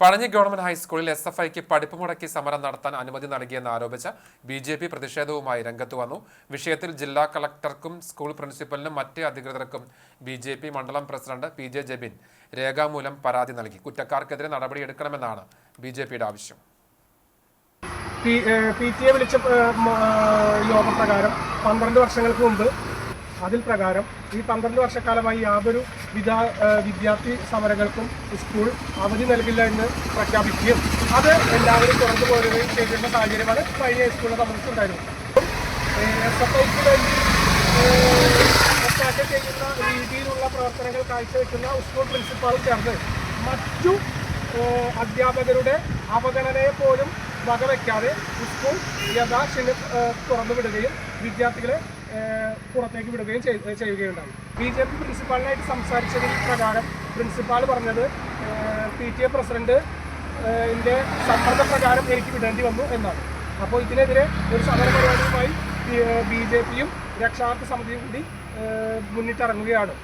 Pazhanji government ഹൈസ്കൂളിൽ S F ഐക്ക് പഠിപ്പ് മുടക്കി സമരം നടത്താൻ അനുമതി നൽകിയെന്ന് ആരോപിച്ച് ബി ജെ പി പ്രതിഷേധവുമായി രംഗത്ത് വന്നു. വിഷയത്തിൽ ജില്ലാ കളക്ടർക്കും സ്കൂൾ പ്രിൻസിപ്പലിനും മറ്റ് അധികൃതർക്കും ബി ജെ പി മണ്ഡലം പ്രസിഡന്റ് പി ജെ ജബിൻ രേഖാമൂലം പരാതി നൽകി. കുറ്റക്കാർക്കെതിരെ നടപടിയെടുക്കണമെന്നാണ് ബി ജെ പിയുടെ ആവശ്യം. പി ടി എ വിളിച്ച യോഗപ്രകാരം പന്ത്രണ്ട് വർഷങ്ങൾക്ക് മുമ്പ് അതിൽ പ്രകാരം ഈ പന്ത്രണ്ട് വർഷക്കാലമായി യാതൊരു വിദ്യാ വിദ്യാർത്ഥി സമരങ്ങൾക്കും സ്കൂൾ അവധി നൽകില്ല എന്ന് പ്രഖ്യാപിക്കുകയും അത് എല്ലാവരും തുറന്നു പോരുകയും ചെയ്തിരുന്ന സാഹചര്യമാണ് കഴിഞ്ഞ സ്കൂളിനെ സംബന്ധിച്ചുണ്ടായിരുന്നത്. വേണ്ടി ചെയ്യുന്ന രീതിയിലുള്ള പ്രവർത്തനങ്ങൾ കാഴ്ചവെക്കുന്ന സ്കൂൾ പ്രിൻസിപ്പാളും ചേർന്ന് മറ്റു അധ്യാപകരുടെ അവഗണനയെ പോലും വകവയ്ക്കാതെ സ്കൂൾ യഥാശിന് തുറന്നുവിടുകയും വിദ്യാർത്ഥികളെ പുറത്തേക്ക് വിടുകയും ചെയ്- ചെയ്യുകയുണ്ടായി. ബി ജെ പി പ്രിൻസിപ്പാളിനായിട്ട് സംസാരിച്ചതിൽ പ്രകാരം പ്രിൻസിപ്പാൾ പറഞ്ഞത് പി ടി എ പ്രസിഡന്റ് എന്റെ സമ്മർദ്ദ പ്രകാരം എനിക്ക് വിടേണ്ടി വന്നു എന്നാണ്. അപ്പോൾ ഇതിനെതിരെ ഒരു സമര പരിപാടിയുമായി ബി ജെ പിയും രക്ഷാർത്ഥ സമിതിയും കൂടി മുന്നിട്ടിറങ്ങുകയാണ്.